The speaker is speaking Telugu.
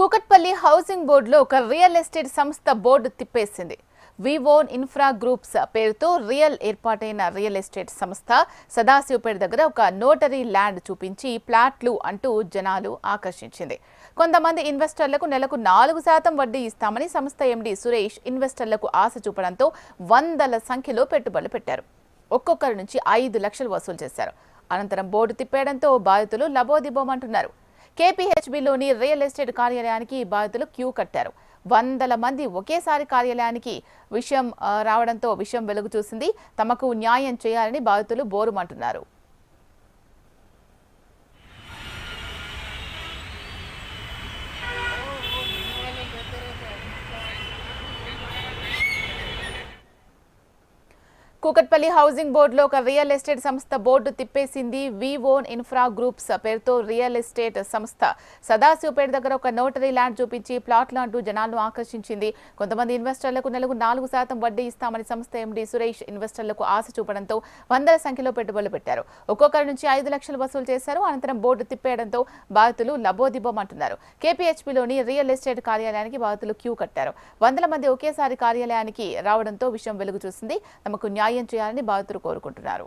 కూకట్పల్లి హౌసింగ్ బోర్డులో ఒక రియల్ ఎస్టేట్ సంస్థ బోర్డు తిప్పేసింది. వివోన్ ఇన్ఫ్రా గ్రూప్స్ పేరుతో రియల్ ఏర్పాటైన రియల్ ఎస్టేట్ సంస్థ సదాశివపేట దగ్గర ఒక నోటరీ ల్యాండ్ చూపించి ప్లాట్లు అంటూ జనాలు ఆకర్షించింది. కొంతమంది ఇన్వెస్టర్లకు నెలకు నాలుగు శాతం వడ్డీ ఇస్తామని సంస్థ ఎండీ సురేష్ ఇన్వెస్టర్లకు ఆశ చూపడంతో వందల సంఖ్యలో పెట్టుబడులు పెట్టారు. ఒక్కొక్కరి నుంచి ఐదు లక్షలు వసూలు చేశారు. అనంతరం బోర్డు తిప్పేయడంతో బాధితులు లబోదిబోమంటున్నారు. కేపీహెచ్బిలోని రియల్ ఎస్టేట్ కార్యాలయానికి బాధితులు క్యూ కట్టారు. వందల మంది ఒకేసారి కార్యాలయానికి విషయం రావడంతో విషయం వెలుగు చూసింది. తమకు న్యాయం చేయాలని బాధితులు బోరుమంటున్నారు. కూకట్పల్లి హౌసింగ్ బోర్డులో ఒక రియల్ ఎస్టేట్ సంస్థ బోర్డు తిప్పేసింది. వివోన్ ఇన్ఫ్రా గ్రూప్స్ పేరుతో రియల్ ఎస్టేట్ సంస్థ. సదాశివపేట దగ్గర ఒక నోటరీ ల్యాండ్ చూపించి ప్లాట్లు అంటూ జనాలను ఆకర్షించింది. కొంతమంది ఇన్వెస్టర్లకు నెలకు నాలుగు శాతం వడ్డీ ఇస్తామని సంస్థ ఎండీ సురేష్ ఇన్వెస్టర్లకు ఆశ చూపడంతో వందల సంఖ్యలో పెట్టుబడులు పెట్టారు. ఒక్కొక్కరి నుంచి ఐదు లక్షలు వసూలు చేశారు. అనంతరం బోర్డు తిప్పేయడంతో బాధితులు లబోదిబోమంటున్నారు. కేపీహెచ్పీలోని రియల్ ఎస్టేట్ కార్యాలయానికి బాధితులు క్యూ కట్టారు. వందల మంది ఒకేసారి కార్యాలయానికి రావడంతో విషయం వెలుగు చూసింది. తమకు న్యాయ చేయాలని బాధితులు కోరుకుంటున్నారు.